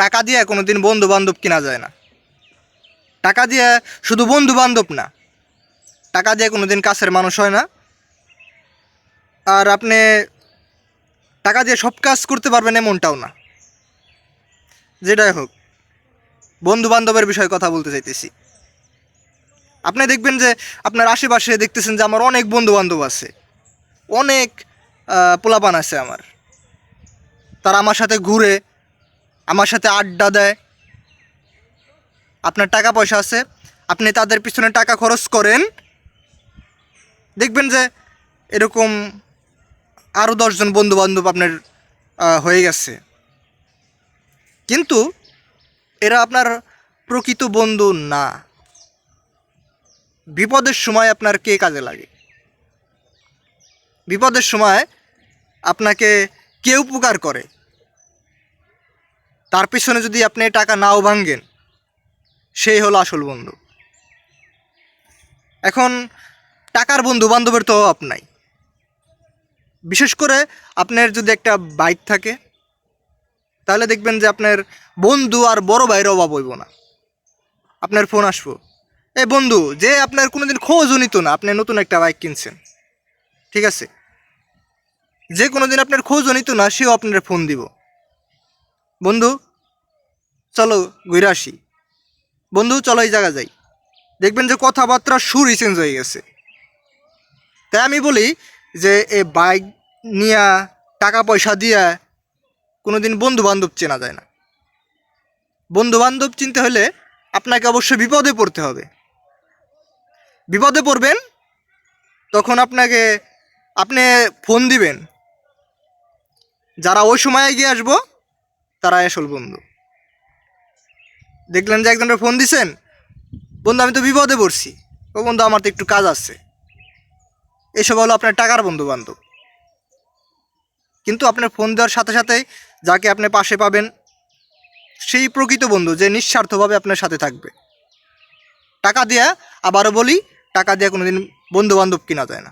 টাকা দিয়ে কোনোদিন বন্ধু বান্ধব কিনা যায় না। টাকা দিয়ে শুধু বন্ধু বান্ধব না। টাকা দিয়ে কোনোদিন কাছের মানুষ হয় না। আর আপনি টাকা দিয়ে সব কাজ করতে পারবেন এমনটাও না। যেটাই হোক বন্ধু বান্ধবের বিষয়ে কথা বলতে চাইতেছি। আপনি দেখবেন যে আপনার আশেপাশে দেখতেছেন যে আমার অনেক বন্ধু বান্ধব আছে। অনেক পোলাপান আছে আমার। তারা আমার সাথে ঘুরে আমার সাথে আড্ডা দেয়। আপনার টাকা পয়সা আছে, আপনি তাদের পিছনে টাকা খরচ করেন। দেখবেন যে এরকম আরও দশজন বন্ধু বান্ধব আপনার হয়ে গেছে। কিন্তু এরা আপনার প্রকৃত বন্ধু না। বিপদের সময় আপনার কে কাজে লাগে? বিপদের সময় আপনাকে কে উপকার করে? তার পিছনে যদি আপনি টাকা নাও ভাঙ্গেন সেই হলো আসল বন্ধু। এখন টাকার বন্ধু বান্ধবের তো অভাব নাই। বিশেষ করে আপনার যদি একটা বাইক থাকে, তাহলে দেখবেন যে আপনার বন্ধু আর বড় ভাইয়ের অভাব হইব না। আপনার ফোন আসব। এ বন্ধু, যে আপনার কোনোদিন খোঁজও নিত না, আপনি নতুন একটা বাইক কিনছেন। ঠিক আছে? যে কোনোদিন আপনার খোঁজও নিত না, সেও আপনার ফোন দিব। বন্ধু চলো ঘুরে আসি। বন্ধু, চলো এই জায়গা যাই। দেখবেন যে কথাবার্তা সুরই চেঞ্জ হয়ে গেছে। তাই আমি বলি যে, এ বাইক নিয়া, টাকা পয়সা দিয়া কোনোদিন বন্ধু বান্ধব চেনা যায় না। বন্ধু বান্ধব চিনতে হলে আপনাকে অবশ্যই বিপদে পড়তে হবে। বিপদে পড়বেন, তখন আপনাকে আপনি ফোন দিবেন। যারা ওই সময় এগিয়ে আসব তারা আসল বন্ধু। দেখলেন যে একজনের ফোন দিছেন? বন্ধু, আমি তো বিপদে পড়ছি। ও বন্ধু, আমার তো একটু কাজ আছে। এসব হলো আপনার টাকার বন্ধু বান্ধব কিন্তু আপনার ফোন দেওয়ার সাথে সাথে যাকে আপনি পাশে পাবেন, সেই প্রকৃত বন্ধু যে নিঃস্বার্থভাবে আপনার সাথে থাকবে। টাকা দেয়া, আবারও বলি, টাকা দিয়ে কোনোদিন বন্ধু বান্ধব কিনা যায় না।